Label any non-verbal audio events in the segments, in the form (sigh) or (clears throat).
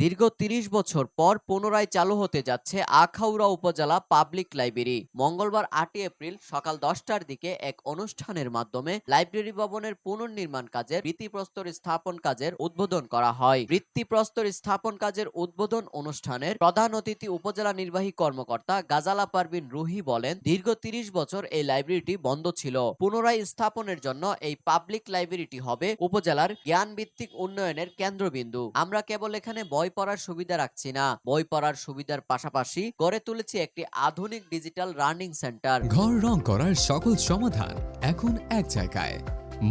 দীর্ঘ তিরিশ বছর পর পুনরায় চালু হতে যাচ্ছে আখাউড়া উপজেলা পাবলিক লাইব্রেরি। মঙ্গলবার আটই এপ্রিল সকাল দশটার দিকে এক অনুষ্ঠানের মাধ্যমে লাইব্রেরি ভবনের পুনর্নির্মাণ কাজের, ভিত্তিপ্রস্তর স্থাপন কাজের উদ্বোধন করা হয়। ভিত্তিপ্রস্তর স্থাপন কাজের উদ্বোধন অনুষ্ঠানের প্রধান অতিথি উপজেলা নির্বাহী কর্মকর্তা গাজালা পারবিন রুহি বলেন, দীর্ঘ তিরিশ বছর এই লাইব্রেরিটি বন্ধ ছিল। পুনরায় স্থাপনের জন্য এই পাবলিক লাইব্রেরিটি হবে উপজেলার জ্ঞান ভিত্তিক উন্নয়নের কেন্দ্রবিন্দু। আমরা কেবল এখানে বই পড়ার সুবিধা রাখছি না। বই পড়ার সুবিধার পাশাপাশি গড়ে তুলেছি একটি আধুনিক ডিজিটাল রানিং সেন্টার ঘর রং করার সকল সমাধান এখন এক জায়গায়।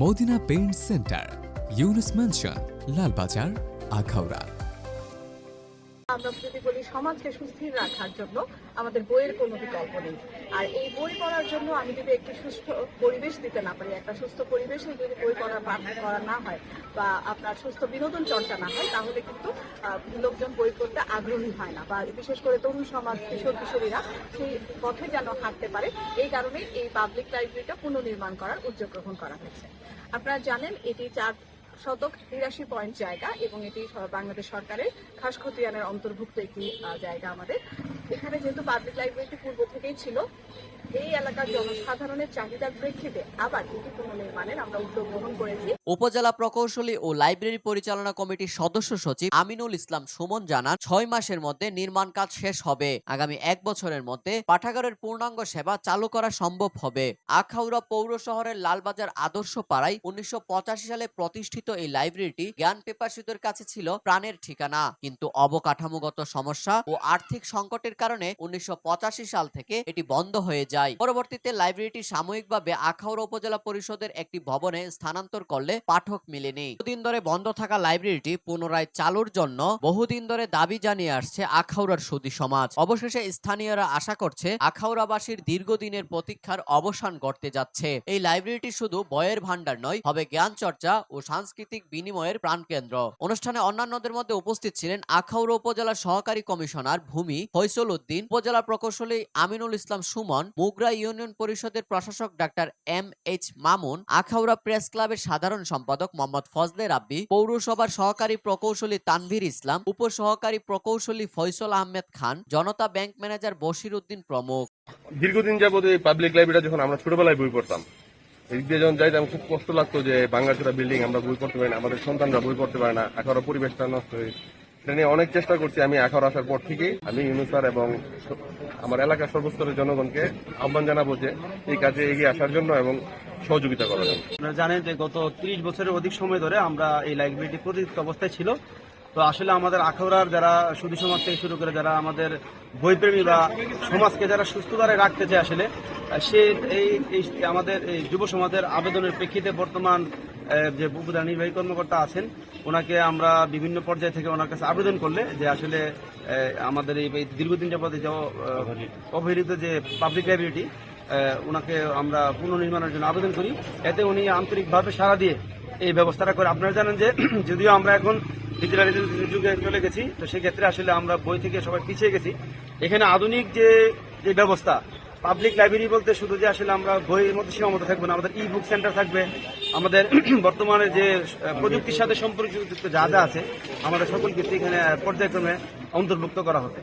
Madina paint centre Yunus mansion Lalbazar Akhaura. আমরা যদি বলি সমাজকে সুস্থির রাখার জন্য আমাদের বইয়ের কোনো বিকল্প নেই। আর এই বই পড়ার জন্য আমি যদি একটি সুস্থ পরিবেশ দিতে না পারি একটা সুস্থ পরিবেশে যদি বই পড়া পাঠ করা না হয় বা আপনার সুস্থ বিনোদন চর্চা না হয়, তাহলে কিন্তু লোকজন বই পড়তে আগ্রহী হয় না। বা বিশেষ করে তরুণ সমাজ, কিশোর, কিশোরীরা সেই পথে যেন হাঁটতে পারে, এই কারণে এই পাবলিক লাইব্রেরিটা পুনর্নির্মাণ করার উদ্যোগ গ্রহণ করা হয়েছে। আপনারা জানেন, এটি চার শতক তিরাশি পয়েন্ট জায়গা এবং এটি বাংলাদেশ সরকারের খাস খতিয়ানের অন্তর্ভুক্ত একটি জায়গা আমাদের। এখানে যেহেতু পাবলিক লাইব্রেরিটি পূর্ব থেকেই ছিল উপজেলা প্রকৌশলী ও লাইব্রেরি পরিচালনা কমিটির সদস্য সচিব আমিনুল ইসলাম সুমন জানান, ছয় মাসের মধ্যে নির্মাণ কাজ শেষ হবে। আগামী এক বছরের মধ্যে পাঠাগারের পূর্ণাঙ্গ সেবা চালু করা সম্ভব হবে। আখাউড়া পৌর শহরের লালবাজার আদর্শ পাড়ায় উনিশশো পঁচাশি সালে প্রতিষ্ঠিত এই লাইব্রেরিটি জ্ঞান পেপাসীদের কাছে ছিল প্রাণের ঠিকানা। কিন্তু অবকাঠামোগত সমস্যা ও আর্থিক সংকটের কারণে উনিশশো পঁচাশি সাল থেকে এটি বন্ধ হয়ে যায়। পরবর্তীতে লাইব্রেরিটি সাময়িকভাবে আখাউড়া উপজেলা পরিষদের একটি ভবনে স্থানান্তর করলে পাঠক মেলেনি। বহুদিন ধরে বন্ধ থাকা লাইব্রেরিটি পুনরায় চালুর জন্য বহুদিন ধরে দাবি জানিয়ে আসছে আখাউড়ার সুদী সমাজ। অবশেষে স্থানীয়রা আশা করছে আখাউড়াবাসীর দীর্ঘদিনের প্রতীক্ষার অবসান ঘটতে যাচ্ছে। এই লাইব্রেরিটি শুধু বইয়ের ভান্ডার নয়, হবে জ্ঞান চর্চা ও সাংস্কৃতিক বিনিময়ের প্রাণকেন্দ্র। অনুষ্ঠানে অন্যান্যদের মধ্যে উপস্থিত ছিলেন আখাউড়া উপজেলার সহকারী কমিশনার ভূমি ফৈসল উদ্দিন, উপজেলা প্রকৌশলী আমিনুল ইসলাম সুমন, মুগরা ইউনিয়ন পরিষদের প্রশাসক doctor M H Mamun, Akhaura press ক্লাবের সাধারণ সম্পাদক মোহাম্মদ ফজলে রাব্বি, পৌরসভার সহকারী প্রকৌশলী তানভীর ইসলাম, উপসহকারী প্রকৌশলী ফৈসল আহমেদ খান, জনতা ব্যাংক ম্যানেজার বশির উদ্দিন প্রমুখ। দীর্ঘদিন যাবত এই পাবলিক লাইব্রেরিটা যখন আমরা ছোটবেলায় বই পড়তাম এদিক দিয়ে যখন যাইতাম, খুব কষ্ট লাগতো যে বাঙ্গাচোরা বিল্ডিং আমরা বই পড়তে পারি না, আমাদের সন্তানরা বই পড়তে পারে না এখনও পরিবেশটা নষ্ট হয়ে এটা নিয়ে অনেক চেষ্টা করছি আমি এখন আসার পর থেকে আমি ইউনুসার এবং আমার এলাকার সর্বস্তরের জনগণকে আহ্বান জানাব যে এই কাজে এগিয়ে আসার জন্য এবং সহযোগিতা করার জন্য। আপনারা জানেন যে গত 30 বছরের অধিক সময় ধরে আমরা এই লাইব্রেরিটি প্রতিষ্ঠিত অবস্থায় ছিল। তো আসলে আমাদের আখাউড়ার যারা সুদী সমাজ থেকে শুরু করে যারা আমাদের বইপ্রেমী বা সমাজকে যারা সুস্থ রাখতে চায় আসলে, সে এই আমাদের এই যুব সমাজের আবেদনের প্রেক্ষিতে বর্তমান যে উপজেলা নির্বাহী কর্মকর্তা আছেন ওনাকে আমরা বিভিন্ন পর্যায় থেকে ওনার কাছে আবেদন করলে যে আসলে আমাদের এই দীর্ঘদিন যাবত যে অবহেলিত যে পাবলিক লাইব্রেরিটি ওনাকে আমরা পুনর্নির্মাণের জন্য আবেদন করি। এতে উনি আন্তরিকভাবে সাড়া দিয়ে এই ব্যবস্থাটা করে। আপনারা জানেন যে, (clears throat) যদিও আমরা এখন ডিজিটালাইজেশন যুগে চলে গেছি, তো সেক্ষেত্রে আসলে আমরা বই থেকে সবাই পিছিয়ে গেছি। এখানে আধুনিক যে যে ব্যবস্থা পাবলিক লাইব্রেরি বলতে শুধু যে আসলে আমরা বইয়ের মধ্যে সীমাবদ্ধ থাকব না, আমাদের ই বুক সেন্টার থাকবে, আমাদের (clears throat) বর্তমানে যে প্রযুক্তির সাথে সম্পর্কযুক্ত যা যা আছে, আমাদের সকল কিছু এখানে পর্যায়ক্রমে অন্তর্ভুক্ত করা হবে।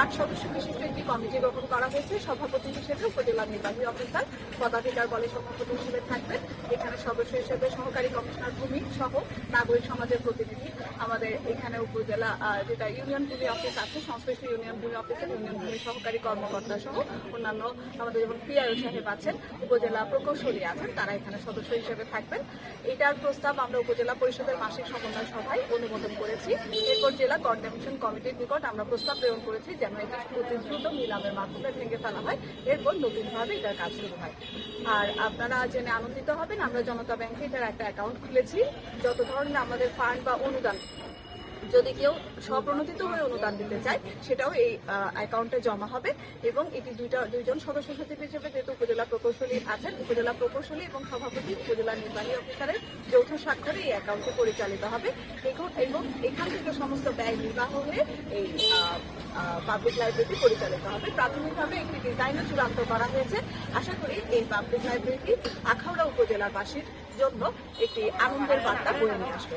আট সদস্য বিশিষ্ট একটি কমিটি গঠন করা হয়েছে। সভাপতি হিসেবে উপজেলা নির্বাহী অফিসার, পদাধিকার বলে সভাপতি হিসেবে থাকবেন। এখানে সদস্য হিসেবে সহকারী কমিশনার ভূমি সহ নাগরিক সমাজের প্রতিনিধি। আমাদের এখানে উপজেলা যেটা ইউনিয়ন ভূমি অফিস আছে, সংশ্লিষ্ট ইউনিয়ন ভূমি অফিসের ইউনিয়ন ভূমি সহকারী কর্মকর্তা সহ অন্যান্য আমাদের যেমন পিআরও সাহেব আছেন, উপজেলা প্রকৌশলী আছেন, তারা এখানে সদস্য হিসেবে থাকবেন। এটার প্রস্তাব আমরা উপজেলা পরিষদের মাসিক সমন্বয় সভায় অনুমোদন করেছি। এরপর জেলা কোঅর্ডিনেশন কমিটির নিকট আমরা প্রস্তাব প্রেরণ করেছি যেন এটা অতি দ্রুত নিলামের মাধ্যমে ভেঙে ফেলা হয়, এরপর নতুনভাবে এটার কাজ শুরু হয়। আর আপনারা জেনে আনন্দিত হবেন, আমরা জনতা ব্যাংকে এটার একটা অ্যাকাউন্ট খুলেছি। যত ধরনের আমাদের ফান্ড বা অনুদান যদি কেউ স্বপ্রণোদিত হয়ে অনুদান দিতে চায়, সেটাও এই অ্যাকাউন্টে জমা হবে এবং এটি দুইটা, দুইজন সদস্য সচিব হিসেবে যেহেতু উপজেলা প্রকৌশলী আছেন, উপজেলা প্রকৌশলী এবং সভাপতি, উপজেলা নির্বাহী অফিসারের যৌথ স্বাক্ষরে এই অ্যাকাউন্টে পরিচালিত হবে। এবং এখান থেকে সমস্ত ব্যয় নির্বাহ হয়ে এই পাবলিক লাইব্রেরি পরিচালিত হবে। প্রাথমিকভাবে একটি ডিজাইনও চূড়ান্ত করা হয়েছে। আশা করি এই পাবলিক লাইব্রেরিটি আখাউড়া উপজেলাবাসীর জন্য একটি আনন্দের বার্তা বয়ে নিয়ে আসবে।